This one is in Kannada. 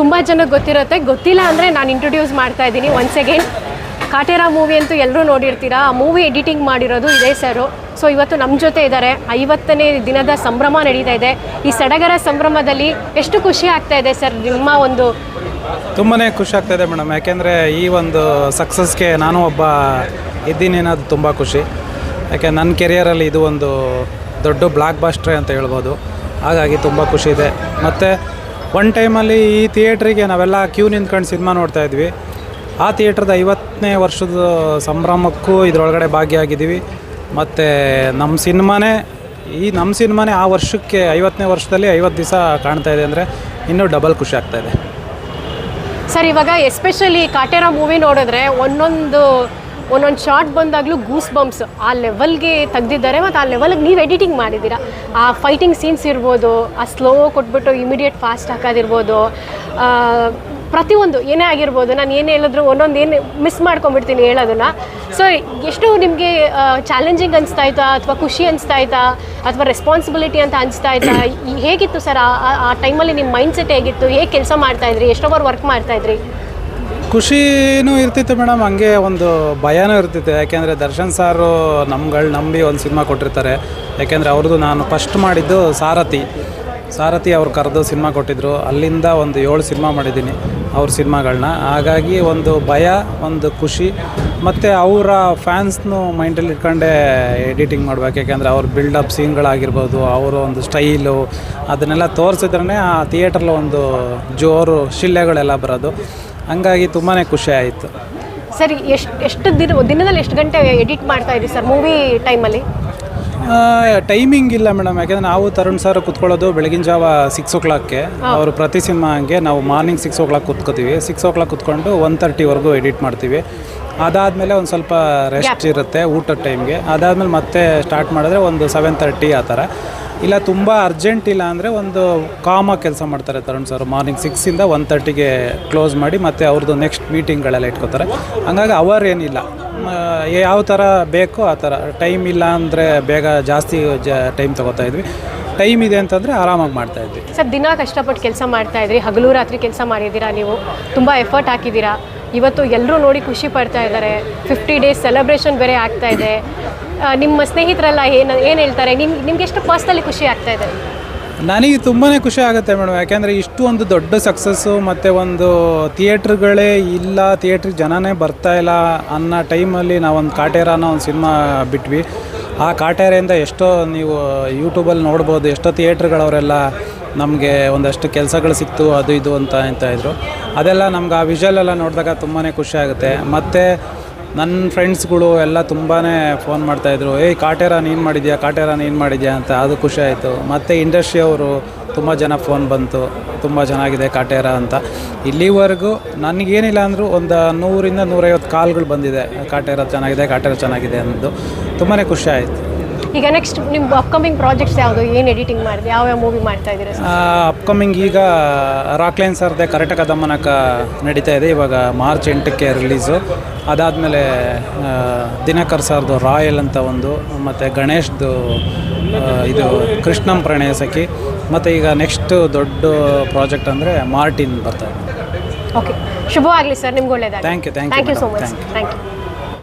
ತುಂಬ ಜನಕ್ಕೆ ಗೊತ್ತಿರುತ್ತೆ. ಗೊತ್ತಿಲ್ಲ ಅಂದರೆ ನಾನು ಇಂಟ್ರೊಡ್ಯೂಸ್ ಮಾಡ್ತಾ ಇದ್ದೀನಿ. ಒನ್ಸ್ ಅಗೇನ್ ಕಾಟೇರ ಮೂವಿ ಅಂತೂ ಎಲ್ಲರೂ ನೋಡಿರ್ತೀರಾ? ಆ ಮೂವಿ ಎಡಿಟಿಂಗ್ ಮಾಡಿರೋದು ಇದೇ ಸರು ಸೊ ಇವತ್ತು ನಮ್ಮ ಜೊತೆ ಇದ್ದಾರೆ ಐವತ್ತನೇ ದಿನದ ಸಂಭ್ರಮ ನಡೀತಾ ಇದೆ. ಈ ಸಡಗರ ಸಂಭ್ರಮದಲ್ಲಿ ಎಷ್ಟು ಖುಷಿ ಆಗ್ತಾ ಇದೆ ಸರ್ ನಿಮ್ಮ ಒಂದು ತುಂಬಾ ಖುಷಿ ಆಗ್ತಾ ಇದೆ ಮೇಡಮ್. ಯಾಕೆಂದರೆ ಈ ಒಂದು ಸಕ್ಸಸ್ಗೆ ನಾನು ಒಬ್ಬ ಇದ್ದೀನಿ ಅನ್ನೋದು ತುಂಬ ಖುಷಿ. ಯಾಕೆ ನನ್ನ ಕೆರಿಯರಲ್ಲಿ ಇದು ಒಂದು ದೊಡ್ಡ ಬ್ಲಾಕ್ ಬಾಸ್ಟ್ರೆ ಅಂತ ಹೇಳ್ಬೋದು. ಹಾಗಾಗಿ ತುಂಬ ಖುಷಿ ಇದೆ. ಮತ್ತು ಒನ್ ಟೈಮಲ್ಲಿ ಈ ಥಿಯೇಟ್ರಿಗೆ ನಾವೆಲ್ಲ ಕ್ಯೂ ನಿಂತ್ಕೊಂಡು ಸಿನಿಮಾ ನೋಡ್ತಾ ಇದ್ವಿ. ಆ ಥಿಯೇಟ್ರದ ಐವತ್ತನೇ ವರ್ಷದ ಸಂಭ್ರಮಕ್ಕೂ ಇದರೊಳಗಡೆ ಭಾಗಿಯಾಗಿದ್ದೀವಿ. ಮತ್ತು ನಮ್ಮ ಸಿನಿಮಾನೇ ಈ ನಮ್ಮ ಸಿನಿಮಾನೇ ಆ ವರ್ಷಕ್ಕೆ ಐವತ್ತನೇ ವರ್ಷದಲ್ಲಿ ಐವತ್ತು ದಿವಸ ಕಾಣ್ತಾ ಇದೆ ಅಂದರೆ ಇನ್ನೂ ಡಬಲ್ ಖುಷಿ ಆಗ್ತಾ ಇದೆ. ಸರ್, ಇವಾಗ ಎಸ್ಪೆಷಲಿ ಕಾಟೇರ ಮೂವಿ ನೋಡಿದ್ರೆ ಒಂದೊಂದು ಒಂದೊಂದು ಶಾರ್ಟ್ ಬಂದಾಗಲೂ ಗೂಸ್ ಬಂಪ್ಸ್ ಆ ಲೆವೆಲ್ಗೆ ತೆಗ್ದಿದ್ದಾರೆ ಮತ್ತು ಆ ಲೆವೆಲ್ಗೆ ನೀವು ಎಡಿಟಿಂಗ್ ಮಾಡಿದ್ದೀರಾ? ಆ ಫೈಟಿಂಗ್ ಸೀನ್ಸ್ ಇರ್ಬೋದು, ಆ ಸ್ಲೋ ಕೊಟ್ಬಿಟ್ಟು ಇಮಿಡಿಯೇಟ್ ಫಾಸ್ಟ್ ಹಾಕೋದಿರ್ಬೋದು ಪ್ರತಿಯೊಂದು ಏನೇ ಆಗಿರ್ಬೋದು, ನಾನು ಏನೇ ಹೇಳಿದ್ರು ಒಂದೊಂದು ಏನು ಮಿಸ್ ಮಾಡ್ಕೊಂಡ್ಬಿಡ್ತೀನಿ ಹೇಳೋದನ್ನು. ಸೊ ಎಷ್ಟು ನಿಮಗೆ ಚಾಲೆಂಜಿಂಗ್ ಅನಿಸ್ತಾ ಇತ್ತಾ, ಅಥವಾ ಖುಷಿ ಅನಿಸ್ತಾ ಇತ್ತಾ, ಅಥವಾ ರೆಸ್ಪಾನ್ಸಿಬಿಲಿಟಿ ಅಂತ ಅನಿಸ್ತಾ ಇತ್ತಾ ಹೇಗಿತ್ತು ಸರ್ ಆ ಟೈಮಲ್ಲಿ ನಿಮ್ಮ ಮೈಂಡ್ಸೆಟ್ ಹೇಗಿತ್ತು? ಹೇಗೆ ಕೆಲಸ ಮಾಡ್ತಾಯಿದ್ರಿ ಎಷ್ಟೋ ಬಾರ್ ವರ್ಕ್ ಮಾಡ್ತಾ ಇದ್ರಿ? ಖುಷಿನೂ ಇರ್ತಿತ್ತು ಮೇಡಮ್, ಹಂಗೆ ಒಂದು ಭಯನೂ ಇರ್ತಿತ್ತು. ಯಾಕೆಂದರೆ ದರ್ಶನ್ ಸಾರು ನಮ್ಗಳು ನಂಬಿ ಒಂದು ಸಿನಿಮಾ ಕೊಟ್ಟಿರ್ತಾರೆ. ಯಾಕೆಂದರೆ ಅವ್ರದ್ದು ನಾನು ಫಸ್ಟ್ ಮಾಡಿದ್ದು ಸಾರಥಿ. ಸಾರಥಿ ಅವ್ರು ಕರೆದು ಸಿನಿಮಾ ಕೊಟ್ಟಿದ್ದರು ಅಲ್ಲಿಂದ ಒಂದು ಏಳು ಸಿನಿಮಾ ಮಾಡಿದ್ದೀನಿ ಅವ್ರ ಸಿನಿಮಾಗಳನ್ನ ಹಾಗಾಗಿ ಒಂದು ಭಯ, ಒಂದು ಖುಷಿ, ಮತ್ತು ಅವರ ಫ್ಯಾನ್ಸ್ನು ಮೈಂಡಲ್ಲಿ ಇಟ್ಕೊಂಡೇ ಎಡಿಟಿಂಗ್ ಮಾಡ್ಬೇಕು. ಯಾಕೆಂದರೆ ಅವ್ರ ಬಿಲ್ಡಪ್ ಸೀನ್ಗಳಾಗಿರ್ಬೋದು, ಅವರು ಒಂದು ಸ್ಟೈಲು, ಅದನ್ನೆಲ್ಲ ತೋರಿಸಿದ್ರೇ ಆ ಥಿಯೇಟ್ರಲ್ಲಿ ಒಂದು ಜೋರು ಶಿಲ್ಲೆಗಳೆಲ್ಲ ಬರೋದು. ಹಂಗಾಗಿ ತುಂಬಾ ಖುಷಿ ಆಯಿತು. ಸರ್ ಎಷ್ಟು ಎಷ್ಟು ದಿನ ದಿನದಲ್ಲಿ ಎಷ್ಟು ಗಂಟೆ ಎಡಿಟ್ ಮಾಡ್ತಾ ಇದ್ದೀವಿ ಸರ್ ಮೂವಿ ಟೈಮಲ್ಲಿ? ಟೈಮಿಂಗ್ ಇಲ್ಲ ಮೇಡಮ್ ಯಾಕಂದ್ರೆ ನಾವು ತರುಣ್ ಸರ್ ಕುತ್ಕೊಳ್ಳೋದು ಬೆಳಗಿನ ಜಾವ ಸಿಕ್ಸ್ ಓ ಕ್ಲಾಕ್ಗೆ ಅವರು ಪ್ರತಿ ಸಿನಿಮಾ ಹಂಗೆ ನಾವು ಮಾರ್ನಿಂಗ್ ಸಿಕ್ಸ್ ಓ ಕ್ಲಾಕ್ ಕುತ್ಕೋತೀವಿ. ಸಿಕ್ಸ್ ಓ ಕ್ಲಾಕ್ ಕುತ್ಕೊಂಡು ಒನ್ ತರ್ಟಿವರೆಗೂ ಎಡಿಟ್ ಮಾಡ್ತೀವಿ. ಅದಾದಮೇಲೆ ಒಂದು ಸ್ವಲ್ಪ ರೆಸ್ಟ್ ಇರುತ್ತೆ ಊಟದ ಟೈಮ್ಗೆ ಅದಾದಮೇಲೆ ಮತ್ತೆ ಸ್ಟಾರ್ಟ್ ಮಾಡಿದ್ರೆ ಒಂದು ಸೆವೆನ್ ತರ್ಟಿ ಆ ಥರ. ಇಲ್ಲ, ತುಂಬ ಅರ್ಜೆಂಟ್ ಇಲ್ಲ ಅಂದರೆ ಒಂದು ಕಾಮಾಗಿ ಕೆಲಸ ಮಾಡ್ತಾರೆ ತರುಣ್ ಸರ್ ಮಾರ್ನಿಂಗ್ ಸಿಕ್ಸಿಂದ ಒನ್ ತರ್ಟಿಗೆ ಕ್ಲೋಸ್ ಮಾಡಿ ಮತ್ತು ಅವ್ರದ್ದು ನೆಕ್ಸ್ಟ್ ಮೀಟಿಂಗ್ಗಳೆಲ್ಲ ಇಟ್ಕೋತಾರೆ. ಹಂಗಾಗಿ ಅವರ್ ಏನಿಲ್ಲ. ಯಾವ ಥರ ಬೇಕೋ ಆ ಥರ ಟೈಮ್ ಇಲ್ಲ ಅಂದರೆ ಬೇಗ ಜಾಸ್ತಿ ಜ ಟೈಮ್ ತೊಗೋತಾ ಇದ್ವಿ. ಟೈಮ್ ಇದೆ ಅಂತಂದರೆ ಆರಾಮಾಗಿ ಮಾಡ್ತಾ ಇದ್ವಿ. ಸರ್, ದಿನ ಕಷ್ಟಪಟ್ಟು ಕೆಲಸ ಮಾಡ್ತಾ ಇದ್ರಿ, ಹಗಲು ರಾತ್ರಿ ಕೆಲಸ ಮಾಡಿದ್ದೀರಾ ನೀವು? ತುಂಬ ಎಫರ್ಟ್ ಹಾಕಿದ್ದೀರಾ. ಇವತ್ತು ಎಲ್ಲರೂ ನೋಡಿ ಖುಷಿ ಪಡ್ತಾ ಇದ್ದಾರೆ. ಫಿಫ್ಟಿ ಡೇಸ್ ಸೆಲೆಬ್ರೇಷನ್ ಬೇರೆ ಆಗ್ತಾ ಇದೆ. ನಿಮ್ಮ ಸ್ನೇಹಿತರೆಲ್ಲ ಏನು ಏನು ಹೇಳ್ತಾರೆ? ನಿಮ್ಗೆ ನಿಮ್ಗೆ ಎಷ್ಟು ಪರ್ಸ್ನಲಿ ಖುಷಿ ಆಗ್ತಾ ಇದೆ? ನನಗೆ ತುಂಬಾ ಖುಷಿ ಆಗುತ್ತೆ ಮೇಡಮ್. ಯಾಕೆಂದರೆ ಇಷ್ಟು ಒಂದು ದೊಡ್ಡ ಸಕ್ಸಸ್ಸು ಮತ್ತು ಒಂದು ಥಿಯೇಟ್ರ್ಗಳೇ ಇಲ್ಲ ಥಿಯೇಟ್ರಿಗೆ ಜನನೇ ಬರ್ತಾ ಇಲ್ಲ ಅನ್ನೋ ಟೈಮಲ್ಲಿ ನಾವೊಂದು ಕಾಟೇರ ಅನ್ನೋ ಒಂದು ಸಿನಿಮಾ ಬಿಟ್ವಿ. ಆ ಕಾಟೇರೆಯಿಂದ ಎಷ್ಟೋ ನೀವು ಯೂಟ್ಯೂಬಲ್ಲಿ ನೋಡ್ಬೋದು, ಎಷ್ಟೋ ಥಿಯೇಟ್ರ್ಗಳವರೆಲ್ಲ ನಮಗೆ ಒಂದಷ್ಟು ಕೆಲಸಗಳು ಸಿಕ್ತು, ಅದು ಇದು ಅಂತ ಅಂತ ಇದ್ರು. ಅದೆಲ್ಲ ನಮ್ಗೆ ಆ ವಿಷಲ್ ಎಲ್ಲ ನೋಡಿದಾಗ ತುಂಬಾ ಖುಷಿ ಆಗುತ್ತೆ. ಮತ್ತು ನನ್ನ ಫ್ರೆಂಡ್ಸ್ಗಳು ಎಲ್ಲ ತುಂಬಾ ಫೋನ್ ಮಾಡ್ತಾಯಿದ್ರು ಏಯ್, ಕಾಟೇರ ನೀನು ಮಾಡಿದ್ಯಾ, ಕಾಟೇರ ನೀನು ಮಾಡಿದ್ಯಾ? ಅಂತ ಅದು ಖುಷಿ ಆಯಿತು. ಮತ್ತು ಇಂಡಸ್ಟ್ರಿ ಅವರು ತುಂಬ ಜನ ಫೋನ್ ಬಂತು, ತುಂಬ ಚೆನ್ನಾಗಿದೆ ಕಾಟೇರ ಅಂತ. ಇಲ್ಲಿವರೆಗೂ ನನಗೇನಿಲ್ಲ ಅಂದರೂ ಒಂದು ನೂರಿಂದ ನೂರೈವತ್ತು ಕಾಲ್ಗಳು ಬಂದಿದೆ, ಕಾಟೇರ ಚೆನ್ನಾಗಿದೆ ಕಾಟೇರ ಚೆನ್ನಾಗಿದೆ ಅನ್ನೋದು ತುಂಬಾ ಖುಷಿ ಆಯಿತು. ಈಗ ನೆಕ್ಸ್ಟ್ ನಿಮ್ಮ ಅಪ್ಕಮಿಂಗ್ ಪ್ರಾಜೆಕ್ಟ್ಸ್ ಯಾವುದು? ಏನು ಎಡಿಟಿಂಗ್ ಮಾಡಿದೆ ಯಾವ ಮೂವಿ ಮಾಡ್ತಾ ಇದ್ದೀರಾ? ಅಪ್ಕಮಿಂಗ್ ಈಗ ರಾಕ್ಲೈನ್ ಸರ್ದೆ ಕರ್ನಾಟಕ ದಮನಕ ನಡೀತಾ ಇದೆ. ಇವಾಗ ಮಾರ್ಚ್ ಎಂಟಕ್ಕೆ ರಿಲೀಸು ಅದಾದಮೇಲೆ ದಿನಕರ್ ಸರ್ದು ರಾಯಲ್ ಅಂತ ಒಂದು ಮತ್ತು ಗಣೇಶ್ದು ಇದು ಕೃಷ್ಣಂ ಪ್ರಣಯ ಸಖಿ. ಮತ್ತು ಈಗ ನೆಕ್ಸ್ಟ್ ದೊಡ್ಡ ಪ್ರಾಜೆಕ್ಟ್ ಅಂದರೆ ಮಾರ್ಟಿನ್ ಬರ್ತಾ ಇದೆ. ಓಕೆ ಶುಭವಾಗಲಿ ಸರ್ ನಿಮ್ಗೆ ಒಳ್ಳೆಯದಾಗ thank you thank you thank you so much thank you